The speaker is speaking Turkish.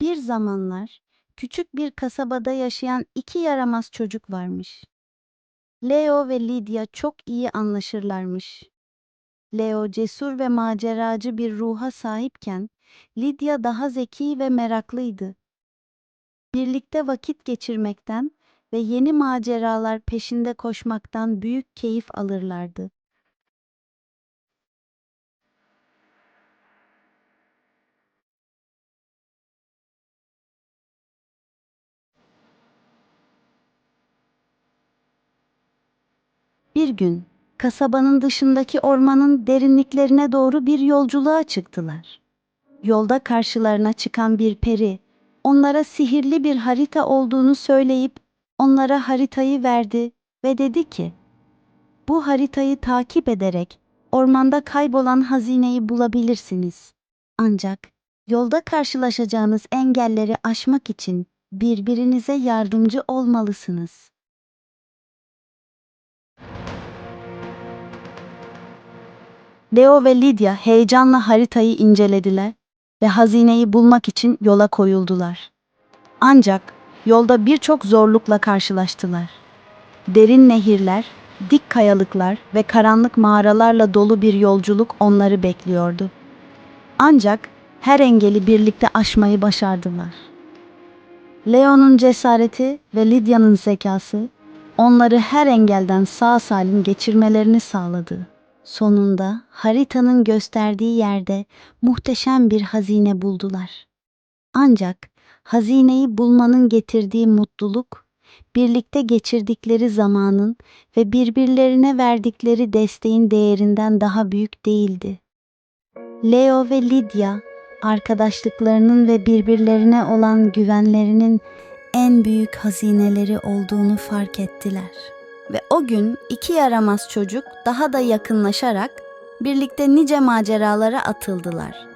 Bir zamanlar küçük bir kasabada yaşayan iki yaramaz çocuk varmış. Leo ve Lydia çok iyi anlaşırlarmış. Leo cesur ve maceracı bir ruha sahipken Lydia daha zeki ve meraklıydı. Birlikte vakit geçirmekten ve yeni maceralar peşinde koşmaktan büyük keyif alırlardı. Bir gün kasabanın dışındaki ormanın derinliklerine doğru bir yolculuğa çıktılar. Yolda karşılarına çıkan bir peri onlara sihirli bir harita olduğunu söyleyip onlara haritayı verdi ve dedi ki: "Bu haritayı takip ederek ormanda kaybolan hazineyi bulabilirsiniz. Ancak yolda karşılaşacağınız engelleri aşmak için birbirinize yardımcı olmalısınız." Leo ve Lydia heyecanla haritayı incelediler ve hazineyi bulmak için yola koyuldular. Ancak yolda birçok zorlukla karşılaştılar. Derin nehirler, dik kayalıklar ve karanlık mağaralarla dolu bir yolculuk onları bekliyordu. Ancak her engeli birlikte aşmayı başardılar. Leo'nun cesareti ve Lydia'nın zekası onları her engelden sağ salim geçirmelerini sağladı. Sonunda haritanın gösterdiği yerde muhteşem bir hazine buldular. Ancak hazineyi bulmanın getirdiği mutluluk, birlikte geçirdikleri zamanın ve birbirlerine verdikleri desteğin değerinden daha büyük değildi. Leo ve Lydia, arkadaşlıklarının ve birbirlerine olan güvenlerinin en büyük hazineleri olduğunu fark ettiler. Ve o gün iki yaramaz çocuk daha da yakınlaşarak birlikte nice maceralara atıldılar.